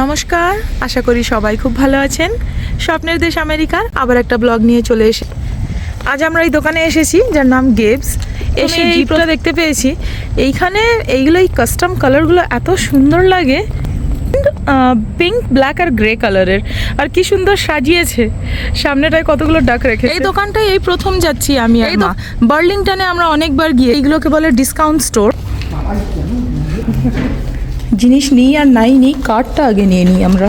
নমস্কার আশা করি সবাই খুব ভালো আছেন। স্বপ্নের দেশ আমেরিকার আবার একটা ব্লগ নিয়ে চলে এসে আজ আমরা এই দোকানে এসেছি যার নাম গেবস এসে জিপটা দেখতে পেয়েছি। এইখানে এইগুলো এই কাস্টম কালারগুলো এত সুন্দর লাগে। পিঙ্ক ব্ল্যাক আর গ্রে কালারের আর কি সুন্দর সাজিয়েছে। সামনেটায় কতগুলো ডাক রেখে এই দোকানটায় এই প্রথম যাচ্ছি আমি এই মা। বার্লিংটনে আমরা অনেকবার গিয়ে এইগুলোকে বলে ডিসকাউন্ট স্টোর জিনিস নিই আর নাই নিই, কার্ডটা আগে নিয়ে নিই আমরা।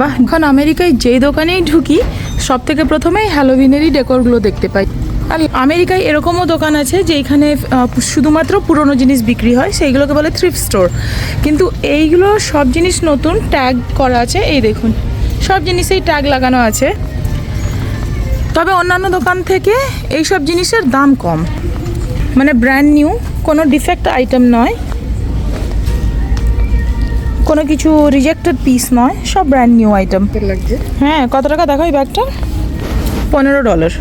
বাহ, এখন আমেরিকায় যেই দোকানেই ঢুকি সব থেকে প্রথমেই হ্যালোউইনেরই ডেকোরগুলো দেখতে পাই। আর আমেরিকায় এরকমও দোকান আছে যেখানে শুধুমাত্র পুরনো জিনিস বিক্রি হয়, সেইগুলোকে বলে থ্রিফট স্টোর কিন্তু এইগুলো সব জিনিস নতুন ট্যাগ করা আছে, এই দেখুন। সব জিনিসেই ট্যাগ লাগানো আছে। তবে অন্যান্য দোকান থেকে এইসব জিনিসের দাম কম। মানে ব্র্যান্ড নিউ কোনো ডিফেক্ট আইটেম নয়। কোনো কিছু রিজেক্টেড পিস নয় সব ব্র্যান্ড নিউ আইটেম হ্যাঁ কত টাকা? দেখো এই ব্যাগটা পনেরো ডলার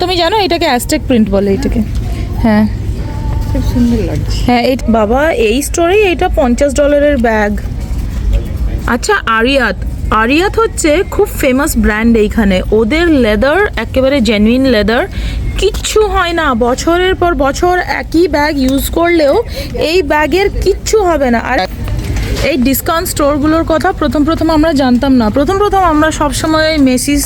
তুমি জানো এটাকে অ্যাস্টেক প্রিন্ট বলে এটাকে। হ্যাঁ। খুব সুন্দর লাগছে। হ্যাঁ এই বাবা এই স্টোরেই এটা পঞ্চাশ ডলারের ব্যাগ আচ্ছা আরিয়াত। আরিয়াত হচ্ছে খুব ফেমাস ব্র্যান্ড এইখানে। ওদের লেদার একেবারে জেনুইন লেদার কিচ্ছু হয় না। বছরের পর বছর একই ব্যাগ ইউজ করলেও এই ব্যাগের কিচ্ছু হবে না। আর এই ডিসকাউন্ট স্টোরগুলোর কথা প্রথম প্রথম আমরা জানতাম না। প্রথম প্রথম আমরা সবসময় মেসিস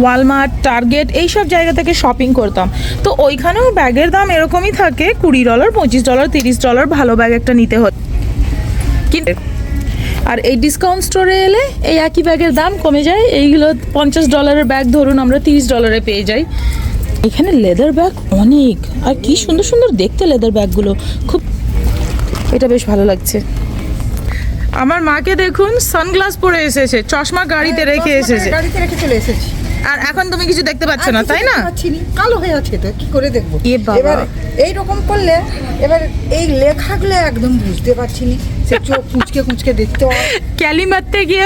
ওয়ালমার্ট টার্গেট এইসব জায়গা থেকে শপিং করতাম। তো ওইখানেও ব্যাগের দাম এরকমই থাকে, কুড়ি ডলার পঁচিশ ডলার তিরিশ ডলার ভালো ব্যাগ একটা নিতে হয় কিন্তু আর এই ডিসকাউন্ট স্টোরে এলে এই একই ব্যাগের দাম কমে যায়। এইগুলো পঞ্চাশ ডলারের ব্যাগ ধরুন আমরা তিরিশ ডলারে পেয়ে যাই। এখানে লেদার ব্যাগ অনেক। আর কি সুন্দর সুন্দর দেখতে লেদার ব্যাগগুলো খুব এটা বেশ ভালো লাগছে। আমার মাকে দেখুন সানগ্লাস পরে এসেছে চশমা গাড়িতে রেখে এসেছে। গাড়িতে রেখে চলে এসেছি। আর এখন তুমি কিছু দেখতে পাচ্ছ না তাই না? কালো হয়ে আছে তো কি করে দেখব? এবার এই রকম করলে এবার এই লেখাগুলো একদম বুঝতে পারছি নি সে চোখ কুচকে কুচকে দেখতে ক্যালি মারতে গিয়ে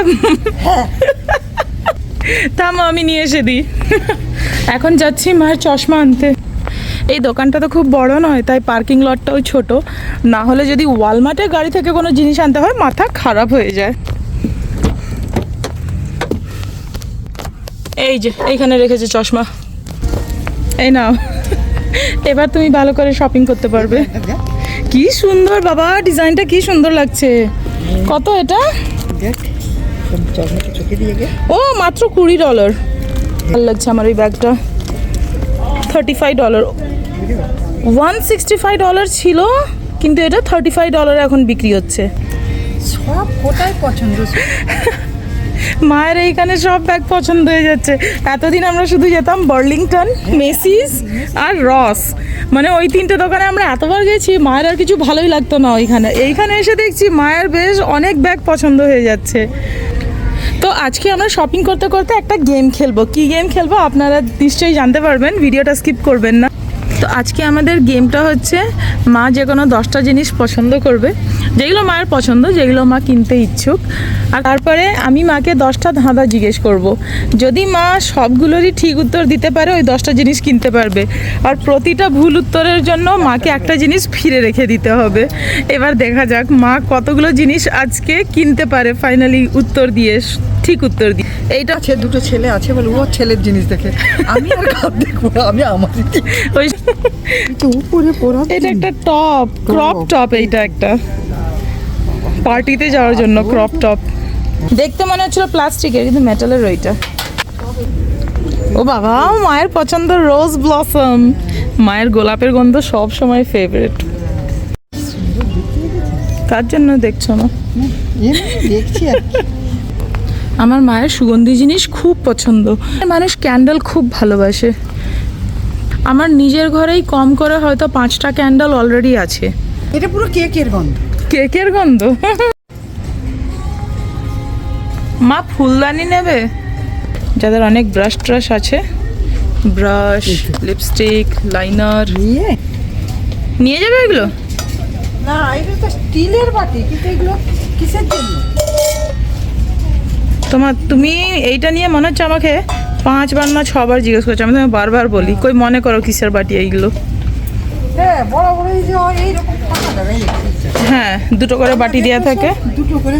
হ্যাঁ। থামো আমি নিয়ে এসে দিই। এখন যাচ্ছি মায়ের চশমা আনতে। এই দোকানটা তো খুব বড় নয় তাই পার্কিং লটটাও ছোট। না হলে যদি ওয়ালমার্টের গাড়ি থেকে কোনো জিনিস আনতে হয় মাথা খারাপ হয়ে যায়। এই যে এইখানে রেখেছে চশমা। এই নাও। এবার তুমি ভালো করে শপিং করতে পারবে। কি সুন্দর বাবা ডিজাইনটা কি সুন্দর লাগছে। কত এটা? ও মাত্র কুড়ি ডলার ভালো লাগছে আমার এই ব্যাগটা। Thirty five dollar one sixty five dollar ছিল কিন্তু এটা থার্টি ফাইভ ডলার এখন বিক্রি হচ্ছে। সব কোটাই পছন্দ মায়ের এইখানে সব ব্যাগ পছন্দ হয়ে যাচ্ছে। এতদিন আমরা শুধু যেতাম বার্লিংটন মেসিস আর রস মানে ওই তিনটে দোকানে আমরা এতবার গেছি মায়ের আর কিছু ভালোই লাগতো না ওইখানে। এইখানে এসে দেখছি মায়ের বেশ অনেক ব্যাগ পছন্দ হয়ে যাচ্ছে। তো আজকে আমরা শপিং করতে করতে একটা গেম খেলব। কি গেম খেলব আপনারা নিশ্চয়ই জানতে পারবেন ভিডিওটা স্কিপ করবেন না। তো আজকে আমাদের গেমটা হচ্ছে মা যে কোনো দশটা জিনিস পছন্দ করবে, যেগুলো মায়ের পছন্দ, যেগুলো মা কিনতে ইচ্ছুক। আর তারপরে আমি মাকে দশটা ধাঁধা জিজ্ঞেস করব। যদি মা সবগুলোরই ঠিক উত্তর দিতে পারে, ওই দশটা জিনিস কিনতে পারবে। আর প্রতিটা ভুল উত্তরের জন্য মাকে একটা জিনিস ফিরে রেখে দিতে হবে। এবার দেখা যাক মা কতগুলো জিনিস আজকে কিনতে পারে ফাইনালি উত্তর দিয়ে ঠিক উত্তর দিয়ে এইটা আছে দুটো ছেলে আছে বলে ও ছেলের জিনিস দেখে। আমি আর কাপ দেখব না, আমি আমার ওই উপরে পড়া এটা একটা টপ ক্রপ টপ এইটা একটা। পার্টিতে যাওয়ার জন্য ক্রপ টপ দেখতে মনে হচ্ছিল প্লাস্টিকের কিন্তু মেটালের ওইটা। ও বাবা মায়ের পছন্দ রোজ ব্লসম মায়ের গোলাপের গন্ধ সব সময় ফেভারিট কার জন্য দেখছ না? এমনি দেখছি আর কি। আমার মায়ের সুগন্ধি জিনিস খুব পছন্দ। মানুষ ক্যান্ডেল খুব ভালোবাসে। আমার নিজের ঘরেই কম করে হয়তো পাঁচটা ক্যান্ডেল অলরেডি আছে। এটা পুরো কেকের গন্ধ। কেকের গন্ধ? মা ফুলদানি নেবে? যাদের অনেক ব্রাশ ট্রাশ আছে। ব্রাশ লিপস্টিক লাইনার নিয়ে? নিয়ে যাবে এগুলো? না এটা তো স্টিলের বাটি কিন্তু এগুলো কিসের জন্য? তোমার তুমি এইটা নিয়ে মনে হচ্ছে আমাকে পাঁচবার না ছবার জিজ্ঞেস করছ। আমি তোমায় বারবার বলি কই মনে করো কিসের বাটি এইগুলো? হ্যাঁ হয় হ্যাঁ দুটো করে বাটি দেওয়া থাকে। দুটো করে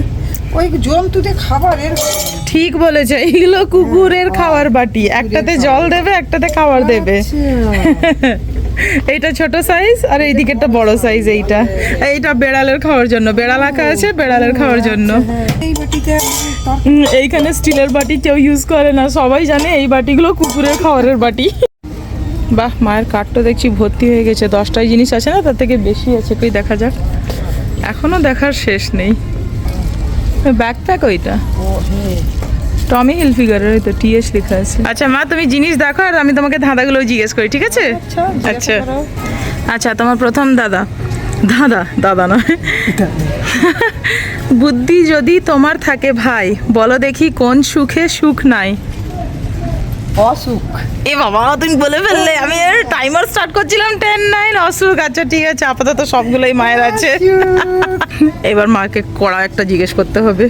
ওই জন্তুদের খাবারের ঠিক বলেছে এইগুলো কুকুরের খাওয়ার বাটি। একটাতে জল দেবে একটাতে খাবার দেবে। আচ্ছা। এইটা ছোট সাইজ আর এই দিকেরটা বড় সাইজ এইটা। এইটা বেড়ালের খাওয়ার জন্য। বেড়াল আঁকা আছে, বেড়ালের খাওয়ার জন্য। এইখানে স্টিলের বাটি কেউ ইউজ করে না। সবাই জানে এই বাটিগুলো কুকুরের খাওয়ারের বাটি। বাহ, মায়ের কাঠটা দেখছি ভর্তি হয়ে গেছে। দশটাই জিনিস আছে না, তার থেকে বেশি আছে। কই, দেখা যাক। এখনও দেখার শেষ নেই। ব্যাকপ্যাক ওইটা। টমি হিলফিগারের ওই তো টিএস লেখা আছে। আচ্ছা মা তুমি জিনিস দেখো আর আমি তোমাকে ধাঁধাগুলো জিজ্ঞেস করি ঠিক আছে? আচ্ছা আচ্ছা। আচ্ছা তোমার প্রথম দাদা। দাদা দাদা নয়। বুদ্ধি যদি তোমার থাকে ভাই বলো দেখি কোন সুখে সুখ নাই। অসুখ। এ বাবা তুমি বলে ফেললে আমি টাইমার স্টার্ট করছিলাম টেন নাইন অসুখ। আচ্ছা ঠিক আছে আপাতত সবগুলোই মায়ের আছে। এবার মাকে কড়া একটা জিজ্ঞেস করতে হবে।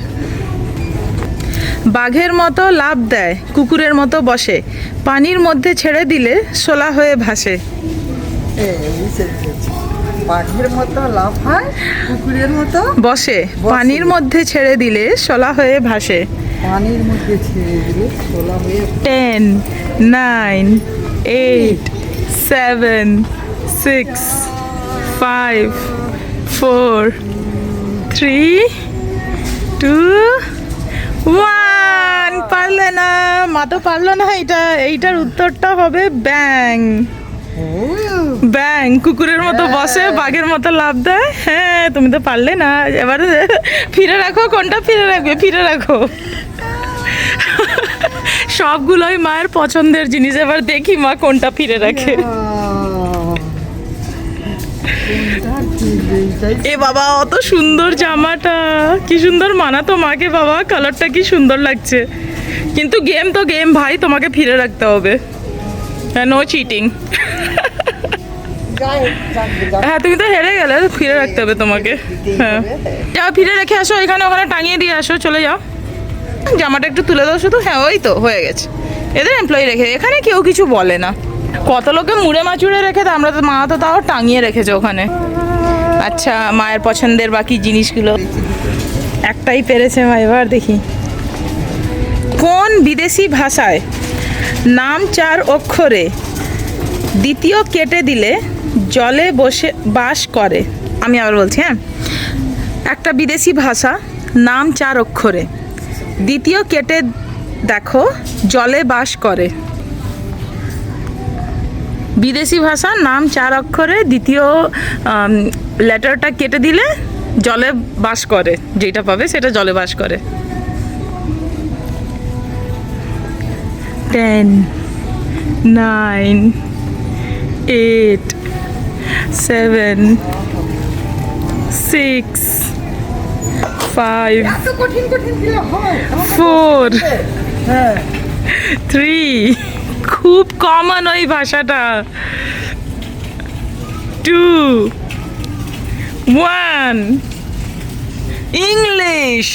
বাঘের মতো লাভ দেয় কুকুরের মতো বসে। পানির মধ্যে ছেড়ে দিলে শোলা হয়ে ভাসে। বাঘের মতো লাভ হয় কুকুরের মতো বসে। পানির মধ্যে ছেড়ে দিলে শোলা হয়ে ভাসে। পানির মধ্যে ছেড়ে দিলে ছোলা হয়ে ten nine eight seven six five four three two one পারলে না। মা তো পারল না এটা এইটার উত্তরটা হবে ব্যাং। ব্যাং কুকুরের মতো বসে বাঘের মতো লাভ দেয়। হ্যাঁ তুমি তো পারলে না। এবারে ফিরে রাখো কোনটা ফিরে রাখবে? ফিরে রাখো। সবগুলোই মায়ের পছন্দের জিনিস। এবার দেখি মা কোনটা ফিরে রাখে। এ বাবা অত সুন্দর জামাটা। কি সুন্দর মানাতো মাকে বাবা কালারটা কি সুন্দর লাগছে। কিন্তু গেম তো গেম ভাই তোমাকে ফিরে রাখতে হবে। হ্যাঁ নো চিটিং। হ্যাঁ তুমি তো হেরে গেলে ফিরে রাখতে হবে তোমাকে। হ্যাঁ। যাও ফিরে রেখে আসো এখানে ওখানে টাঙিয়ে দিয়ে আসো চলে যাও। জামাটা একটু তুলে দাও শুধু হ্যাঁ ওই তো হয়ে গেছে। এদের এমপ্লয়ি রেখে এখানে কেউ কিছু বলে না। কত লোকে মুড়ে মাচুড়ে রেখে আমরা তো মা তো তাও টাঙিয়ে রেখেছে ওখানে। আচ্ছা মায়ের পছন্দের বাকি জিনিসগুলো। একটাই পেরেছে মা, এবার দেখি। কোন বিদেশি ভাষায় নাম চার অক্ষরে দ্বিতীয় কেটে দিলে জলে বসে বাস করে? আমি আবার বলছি হ্যাঁ? একটা বিদেশি ভাষা, নাম চার অক্ষরে। দ্বিতীয় কেটে দেখো, জলে বাস করে। বিদেশি ভাষা নাম চার অক্ষরে দ্বিতীয় লেটারটা কেটে দিলে জলে বাস করে যেটা পাবে সেটা জলে বাস করে। Ten nine eight seven six five four হ্যাঁ থ্রি খুব কমন ওই ভাষাটা। টু ওয়ান ইংলিশ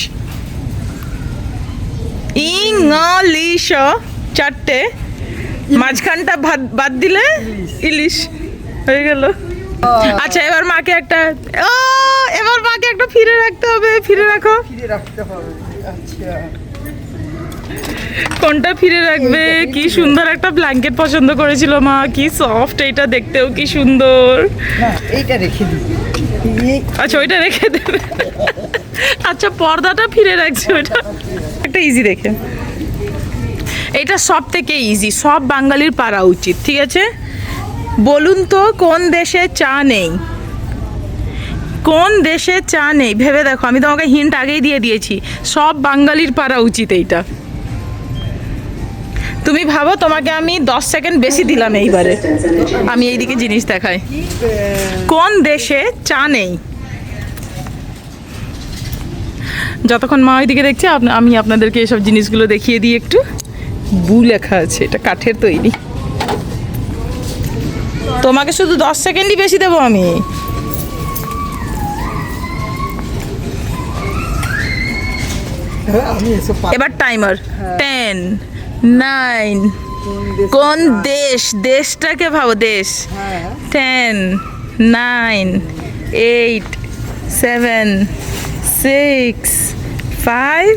ইংলিশ চারটে। মাঝখানটা ভাত বাদ দিলে ইলিশ হয়ে গেল। আচ্ছা এবার মাকে একটা, ও, এবার মাকে একটা ফিরে রাখতে হবে, ফিরে রাখো। ফিরে রাখতে হবে আচ্ছা। কোনটা ফিরে রাখবে? কি সুন্দর একটা ব্ল্যাঙ্কেট পছন্দ করেছিল মা কি সফট এটা দেখতেও কি সুন্দর। এইটা রেখে আচ্ছা ওইটা রেখে দেবে আচ্ছা পর্দাটা ফিরে রাখছে ওইটা। একটা ইজি দেখে। এটা সব থেকে ইজি সব বাঙালির পারা উচিত ঠিক আছে? বলুন তো কোন দেশে চা নেই? কোন দেশে চা নেই? ভেবে দেখো আমি তোমাকে হিন্ট আগেই দিয়ে দিয়েছি। সব বাঙালির পারা উচিত এইটা। তুমি ভাবো তোমাকে আমি দশ সেকেন্ড বেশি দিলাম এইবারে। আমি এইদিকে জিনিস দেখাই। কোন দেশে চা নেই? যতক্ষণ মা ওইদিকে দেখছে আমি আপনাদেরকে এসব জিনিসগুলো দেখিয়ে দিই একটু। বু লেখা আছে এটা কাঠের তৈরি। তোমাকে শুধু দশ সেকেন্ডই বেশি দেবো আমি। এবার টাইমার টেন নাইন। কোন দেশে? দেশটাকে ভাবো দেশ। Ten nine eight seven six five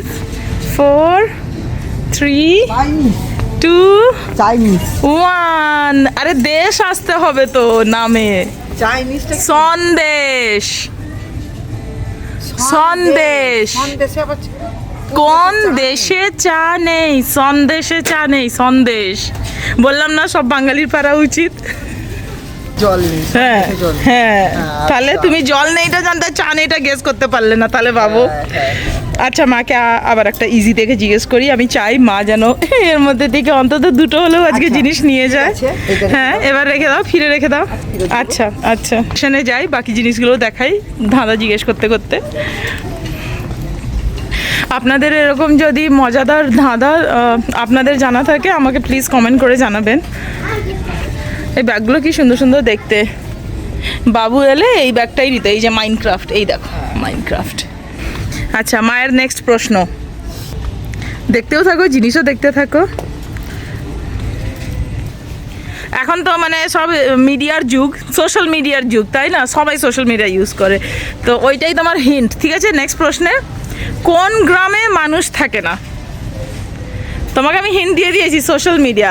four three two one. আরে দেশ আসতে হবে তো নামে। সন্দেশ। সন্দেশ। সন্দেশে। আবার কোন দেশে চা নেই? সন্দেশে চা নেই সন্দেশ। বললাম না সব বাঙালির পারা উচিত। জল নেই হ্যাঁ নেই। হ্যাঁ। আচ্ছা। তাহলে তুমি জল নেইটা জানতে চা নেইটা গেস করতে পারলে না তাহলে বাবু হ্যাঁ, হ্যাঁ। আচ্ছা মাকে আবার একটা ইজি থেকে জিজ্ঞেস করি আমি চাই মা যেন এর মধ্যে থেকে অন্তত দুটো হলেও আজকে আচ্ছা, জিনিস নিয়ে যায়। হ্যাঁ এবার রেখে দাও ফিরে রেখে দাও। আচ্ছা আচ্ছা সেখানে যাই বাকি জিনিসগুলো দেখাই ধাঁধা জিজ্ঞেস করতে করতে। আপনাদের এরকম যদি মজাদার ধাঁধা আপনাদের জানা থাকে, আমাকে প্লিজ কমেন্ট করে জানাবেন। এই ব্যাগগুলো কি সুন্দর সুন্দর দেখতে। বাবু এলে এই ব্যাগটাই নিতে, এই যে মাইনক্রাফট এই দেখো মাইনক্রাফট আচ্ছা মায়ের নেক্সট প্রশ্ন। দেখতেও থাকো, জিনিসও দেখতে থাকো। এখন তো মানে সব মিডিয়ার যুগ সোশ্যাল মিডিয়ার যুগ, তাই না? সবাই সোশ্যাল মিডিয়া ইউজ করে। তো ওইটাই তোমার হিন্ট ঠিক আছে? নেক্সট প্রশ্নে। কোন গ্রামে মানুষ থাকে না? তোমাকে আমি হিন্ট দিয়ে দিয়েছি সোশ্যাল মিডিয়া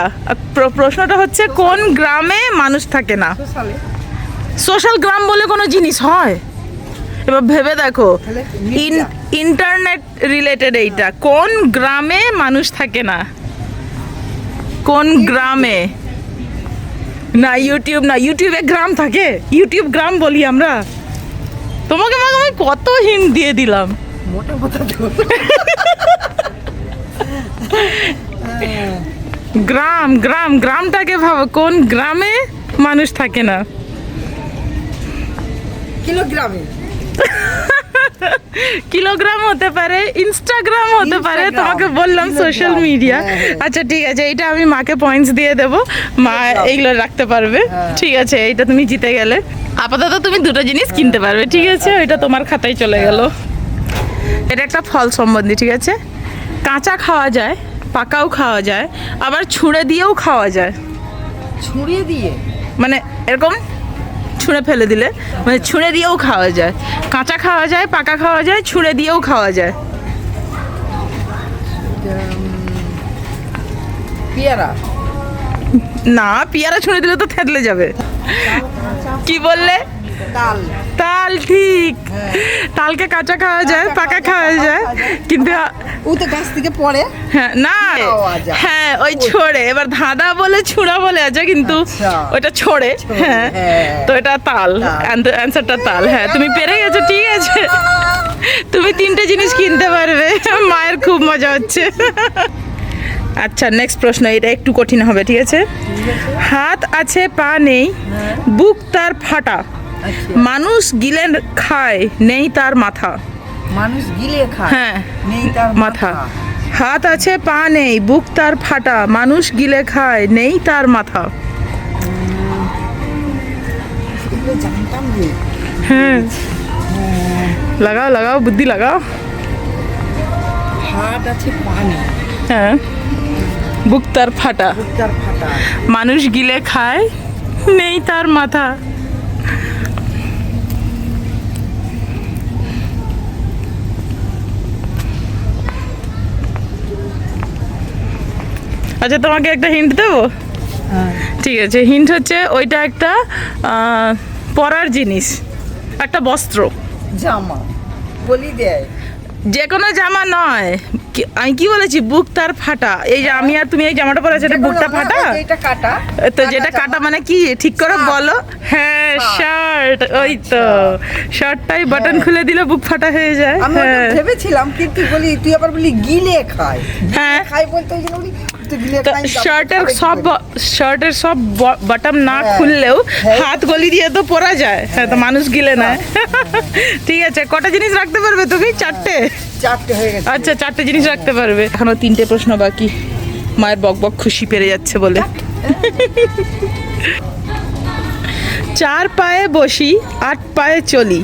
প্রশ্নটা হচ্ছে কোন গ্রামে মানুষ থাকে না? সোশ্যাল গ্রাম বলে কোনো জিনিস হয়? এবার ভেবে দেখো। ইন ইন্টারনেট রিলেটেড এইটা। কোন গ্রামে মানুষ থাকে না? কোন গ্রামে? না ইউটিউব না। ইউটিউবে গ্রাম থাকে? ইউটিউব গ্রাম বলি আমরা? তোমাকে আমি কত হিন্ট দিয়ে দিলাম। মোটা মোটা গ্রাম গ্রাম গ্রামটাকে ভাবো কোন গ্রামে মানুষ থাকে না? কিলোগ্রামে। কিলোগ্রাম হতে পারে ইনস্টাগ্রাম হতে পারে তোমাকে বললাম সোশ্যাল মিডিয়া হ্যাঁ, হ্যাঁ। আচ্ছা ঠিক আছে এইটা আমি মাকে পয়েন্টস দিয়ে দেবো। মা কিলোগ্রাম। এইগুলো রাখতে পারবে। হ্যাঁ। ঠিক আছে এইটা তুমি জিতে গেলে। আপাতত তুমি দুটো জিনিস কিনতে পারবে ঠিক আছে? ওইটা তোমার খাতায় চলে গেল। এটা একটা ফল সম্বন্ধী ঠিক আছে? কাঁচা খাওয়া যায় পাকাও খাওয়া যায় আবার ছুঁড়ে দিয়েও খাওয়া যায়। ছুঁড়ে দিয়ে? মানে এরকম ছুঁড়ে ফেলে দিলে মানে ছুঁড়ে দিয়েও খাওয়া যায়। কাঁচা খাওয়া যায় পাকা খাওয়া যায় ছুঁড়ে দিয়েও খাওয়া যায়। পেয়ারা? না পেয়ারা ছুঁড়ে দিলে তো থেতলে যাবে। কি বললে? তাল। তাল ঠিক। হ্যাঁ। তালকে কাঁচা খাওয়া যায় পাকা খাওয়া যায়। কিন্তু ও তো গাছ থেকে পড়ে। হ্যাঁ না। হ্যাঁ ওই ছড়ে। এবার ধাঁধা বলে ছুঁড়া বলে আছে কিন্তু আচ্ছা। ওইটা ছড়ে। হ্যাঁ। হ্যাঁ। তো এটা তাল। অ্যান্সারটা তাল। হ্যাঁ তুমি পেরে গেছো ঠিক আছে। তুমি তিনটে জিনিস কিনতে পারবে। মায়ের খুব মজা হচ্ছে। আচ্ছা নেক্সট প্রশ্ন। এটা একটু কঠিন হবে ঠিক আছে? হাত আছে পা নেই। বুক তার ফাটা। মানুষ গিলে খায় নেই তার মাথা। মানুষ গিলে খায় হ্যাঁ নেই তার মাথা। হাত আছে পা নেই বুক তার ফাটা। মানুষ গিলে খায় নেই তার মাথা। হ্যাঁ। লাগাও লাগাও বুদ্ধি লাগাও। হাট আছে পানি হ্যাঁ। বুক তার ফাটা। ফাটা। মানুষ গিলে খায় নেই তার মাথা। আচ্ছা তোমাকে একটা হিন্ট দেবো? হ্যাঁ। ঠিক আছে হিন্ট হচ্ছে ওইটা একটা পরার জিনিস একটা বস্ত্র। জামা বলি দেয়। যে কোনো জামা নয় আমি কি বলেছি? বুক তার ফাটা। এই যে আমি আর তুমি এই জামাটা পরে এটা বুকটা ফাটা? এটা কাটা। তো যেটা কাটা মানে কি? ঠিক করে বলো। হ্যাঁ শার্ট। ওই তো। শার্টটাই বাটন খুলে দিলে বুক ফাটা হয়ে যায়। আমি হ্যাঁ। ভেবেছিলাম কিন্তু বলি তুই আবার বলি গিলে খায় হ্যাঁ। খাই বলতে ওই জন্য বলি শার্টের সব শার্টের সব বাটন না হ্যাঁ। খুললেও হ্যাঁ। হাত গলি দিয়ে তো পরা যায়। হ্যাঁ তো মানুষ গিলে নেয়। ঠিক আছে কটা জিনিস রাখতে পারবে তুমি? চারটে। চারটে হয়ে গেছে। আচ্ছা চারটে জিনিস রাখতে পারবে। এখনও তিনটে প্রশ্ন বাকি। মায়ের বক বক খুশি পেরে যাচ্ছে বলে। চার পায়ে বসি আট পায়ে চলি।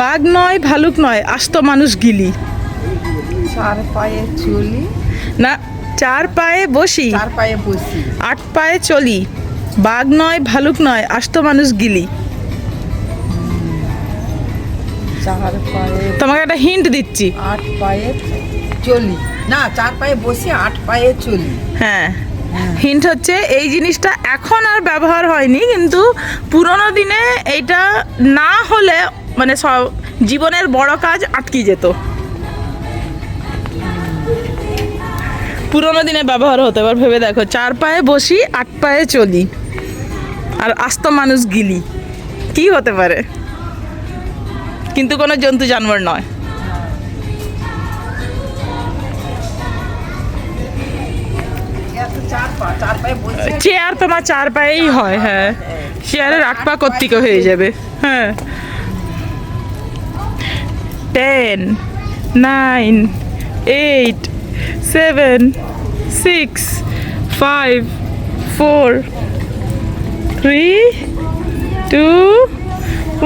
বাঘ নয় ভালুক নয় আস্ত মানুষ গিলি। চার পায়ে চলি। না চার পায়ে বসি। চার পায়ে বসি। আট পায়ে চলি। বাঘ নয় ভালুক নয় আস্ত মানুষ গিলি। চার পায়ে তোমাকে একটা হিন্ট দিচ্ছি। আট পায়ে চলি। না চার পায়ে বসে আট পায়ে চলি। হ্যাঁ। হিন্ট হচ্ছে এই জিনিসটা এখন আর ব্যবহার হয়নি কিন্তু পুরোনো দিনে এইটা না হলে মানে সব জীবনের বড় কাজ আটকে যেত। পুরোনো দিনে ব্যবহার হতো এবার ভেবে দেখো চার পায়ে বসি আট পায়ে চলি। আর আস্ত মানুষ গিলি। কি হতে পারে? কিন্তু কোনো জন্তু জানোয়ার নয়। চেয়ার তোমার চার পায়েই হয় হ্যাঁ। চেয়ারের আট পা কর্তিক হয়ে যাবে হ্যাঁ। Ten, nine, eight, seven, six, five, four, three, two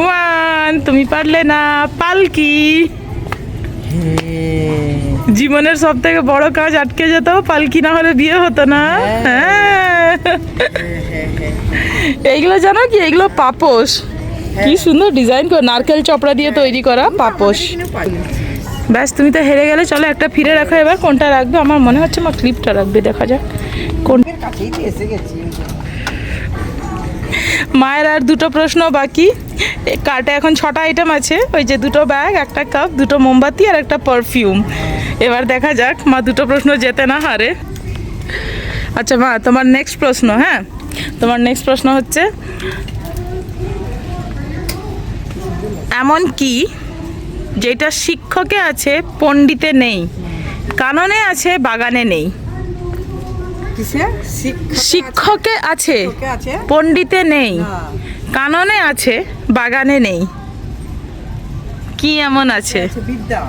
one তুমি পারলে না পালকি। জীবনের সব থেকে বড় কাজ আটকে যেত পালকি না হলে বিয়ে হতো না। হ্যাঁ। এইগুলো জানো কি? এগুলো পাপোশ। কি সুন্দর ডিজাইন করে নারকেল চপড়া দিয়ে তৈরি করা পাপোশ। ব্যাস তুমি তো হেরে গেলে চলো একটা ফিরে রাখো এবার কোনটা রাখবে। আমার মনে হচ্ছে আমার ক্লিপটা রাখবে দেখা যাক। কোন কাছেই এসে গেছি। মায়ের আর দুটো প্রশ্ন বাকি। কার্টে এখন ছটা আইটেম আছে। ওই যে দুটো ব্যাগ একটা কাপ দুটো মোমবাতি আর একটা পারফিউম এবার দেখা যাক, মা দুটো প্রশ্ন যেতে না হারে। আচ্ছা মা, তোমার নেক্সট প্রশ্ন হ্যাঁ? তোমার নেক্সট প্রশ্ন হচ্ছে, এমন কি যেটা শিক্ষকে আছে পণ্ডিতে নেই, কাননে আছে বাগানে নেই? কিসে শিক্ষকে আছে। শিক্ষকে পণ্ডিতে নেই। কাননে আছে বাগানে নেই। কি এমন আছে? বিদ্যা।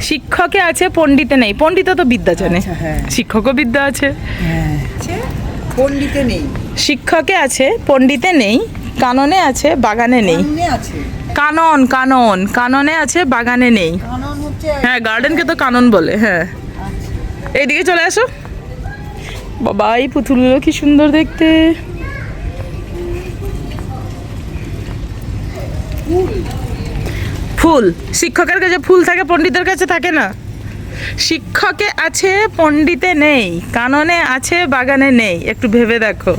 শিক্ষকে আছে পণ্ডিতে নেই। পণ্ডিত তো বিদ্যা জানে। আচ্ছা, হ্যাঁ। শিক্ষকও বিদ্যা আছে। হ্যাঁ। আছে পণ্ডিতে নেই। শিক্ষকে আছে পণ্ডিতে নেই। কাননে আছে বাগানে নেই। কানন কানন কাননে। আছে বাগানে নেই। হ্যাঁ গার্ডেনকে তো কানন বলে হ্যাঁ। আচ্ছা। এইদিকে চলে আসো। বাবা এই পুতুলগুলো কি সুন্দর দেখতে। ফুল। শিক্ষকের কাছে ফুল থাকে, পণ্ডিতের কাছে থাকে না। শিক্ষকে আছে, পণ্ডিতে নেই। কাননে আছে, বাগানে নেই। একটু ভেবে দেখো।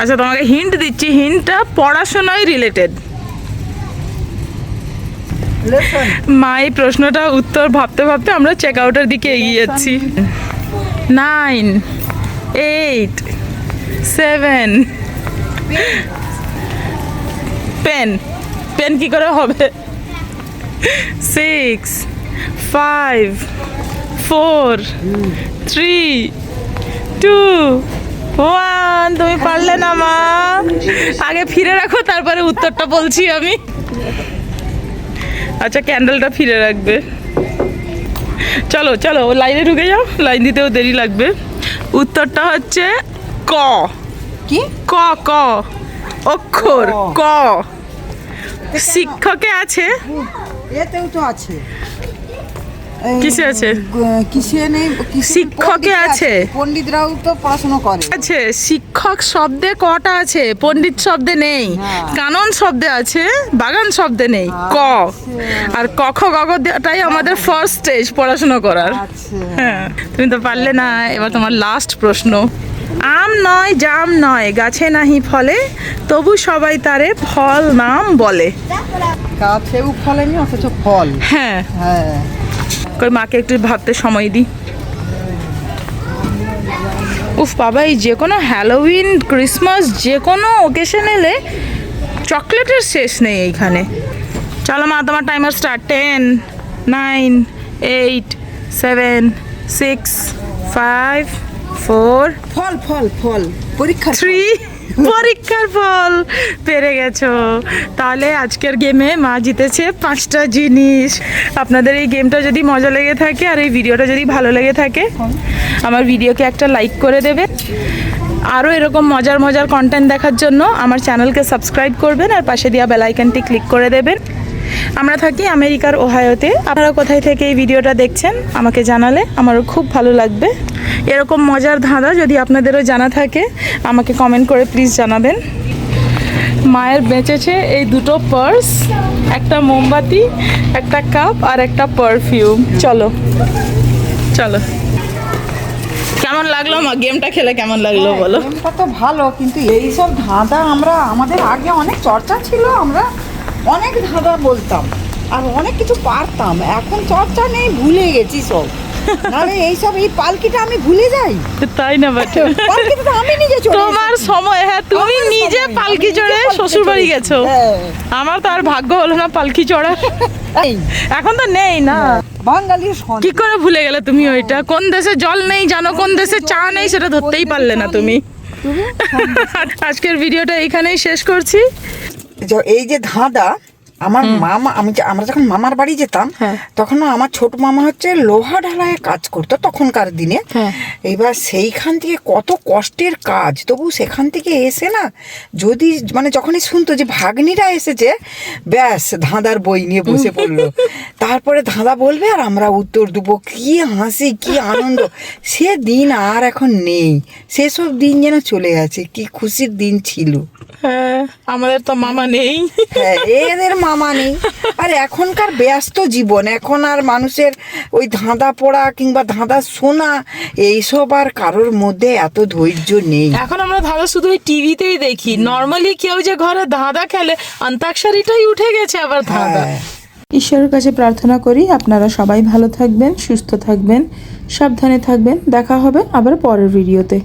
আচ্ছা তোমাকে হিন্ট দিচ্ছি। হিন্টটা পড়াশোনায় রিলেটেড মা এই প্রশ্নটা উত্তর ভাবতে ভাবতে আমরা চেক আউটের দিকে এগিয়ে যাচ্ছি। Nine eight seven pen pen কি করে হবে? Six five four three two one তুমি পারলে না মা। আগে ফিরে রাখো তারপরে উত্তরটা বলছি আমি। আচ্ছা ক্যান্ডেলটা ফিরে রাখবে। চলো চলো লাইনে ঢুকে যাও। লাইন দিতেও দেরি লাগবে। উত্তরটা হচ্ছে ক। কি? ক ক। অক্ষর ক। শিক্ষকে আছে। এতেও তো আছে। কিসে আছে? কিসে নেই শিক্ষকে আছে। পণ্ডিতরাও তো পড়াশোনা করে। আছে শিক্ষক শব্দে কটা আছে? পণ্ডিত শব্দে নেই। হ্যাঁ। কানন শব্দে আছে বাগান শব্দে নেই ক। আচ্ছা। আর ক খ গ ঘটাই আমাদের ফার্স্ট স্টেজ পড়াশোনা করার। আচ্ছা। হ্যাঁ তুমি তো পারলে না এবার তোমার লাস্ট প্রশ্ন। আম নয় জাম নয় গাছে নাহি ফলে তবু সবাই তারে ফল নাম বলে। গাছেও ফলেনি অথচ ফল। হ্যাঁ। হ্যাঁ। কই মাকে একটু ভাবতে সময় দিই। উফ বাবা এই যে কোনো হ্যালোউইন ক্রিসমাস যে কোনো ওকেশন এলে চকলেটের শেষ নেই এইখানে। চলো মা তোমার timer start ten nine eight seven six five four ফল ফল ফল। পরীক্ষা থ্রি পরীক্ষার ফল পেরে গেছো। তাহলে আজকের গেমে মা জিতেছে পাঁচটা জিনিস। আপনাদের এই গেমটা যদি মজা লেগে থাকে আর এই ভিডিওটা যদি ভালো লেগে থাকে, আমার ভিডিওকে একটা লাইক করে দেবে আরও এরকম মজার মজার কন্টেন্ট দেখার জন্য আমার চ্যানেলকে সাবস্ক্রাইব করবেন আর পাশে দেওয়া বেলাইকানটি ক্লিক করে দেবেন। আমরা থাকি আমেরিকার ওহায়োতে। আপনারা কোথায় থেকে এই ভিডিওটা দেখছেন আমাকে জানালে আমারও খুব ভালো লাগবে। এরকম মজার ধাঁধা যদি আপনাদেরও জানা থাকে আমাকে কমেন্ট করে প্লিজ জানাবেন। মায়ের বেঁচেছে এই দুটো পার্স একটা মোমবাতি একটা কাপ আর একটা পারফিউম চলো চলো। কেমন লাগল মা? গেমটা খেলে কেমন লাগল বলো? তো ভালো কিন্তু এইসব ধাঁধা আমরা আমাদের আগে অনেক চর্চা ছিল আমরা। অনেক ধাঁধা বলতাম আর অনেক কিছু পারতাম। এখন চর্চা নেই ভুলে গেছি সব। নাহলে এইসব এই পালকিটা আমি ভুলে যাই। তাই না পালকিটা তো আমি নিজে চড়ে তোমার সময় হ্যাঁ তুমি নিজে পালকি চড়ে শ্বশুর বাড়ি গেছো। হ্যাঁ। আমার তো আর ভাগ্য হলো না পালকি চড়া এখন তো নেই না। বাঙালির কি করে ভুলে গেলে তুমি ওইটা? কোন দেশে জল নেই জানো? কোন দেশে চা নেই সেটা ধরতেই পারলে না তুমি। আজকের ভিডিওটা এইখানেই শেষ করছি। এই যে ধাঁধা আমার মামা আমি আমরা যখন মামার বাড়ি যেতাম হ্যাঁ। তখন আমার ছোট মামা হচ্ছে লোহা ঢালাইয়ে কাজ করতো তখনকার দিনে। হ্যাঁ। এবার সেইখান থেকে কত কষ্টের কাজ। তবু সেখান থেকে এসে না যদি মানে যখনই শুনতো যে ভাগ্নিরা এসেছে ব্যাস ধাঁধার বই নিয়ে বসে পড়ল। তারপরে ধাঁধা বলবে আর আমরা উত্তর দেবো কি হাসি কি আনন্দ! সে দিন আর এখন নেই। সেসব দিন যেন চলে গেছে কি খুশির দিন ছিল। হ্যাঁ আমাদের তো মামা নেই। হ্যাঁ এদের মামা নেই। আর এখনকার ব্যস্ত জীবন এখন আর মানুষের ওই ধাঁধা পড়া কিংবা ধাঁধা শোনা এইসব আর কারোর মধ্যে এত ধৈর্য নেই। এখন আমরা ধাঁধা শুধু ওই টিভিতেই দেখি। নর্মালি কেউ যে ঘরে ধাঁধা খেলে অন্তাক্ষরীটাই উঠে গেছে আবার ধাঁধা। হ্যাঁ। ঈশ্বরের কাছে প্রার্থনা করি আপনারা সবাই ভালো থাকবেন সুস্থ থাকবেন সাবধানে থাকবেন। দেখা হবে আবার পরের ভিডিওতে